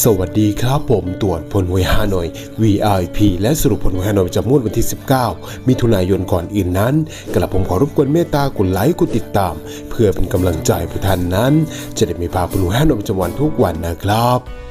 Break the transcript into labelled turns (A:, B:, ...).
A: สวัสดีครับผมตรวจผลหวยฮานอย VIP และสรุปผลหวยฮานอยประจำงวดวันที่ 19 มิถุนายนก่อนอื่นนั้น กระผมขอรบกวนเมตตากดไลค์กดติดตาม เพื่อเป็นกำลังใจผู้ท่านนั้น จะได้ไม่พลาดผลหวยฮานอยประจำวันทุกวันนะครับ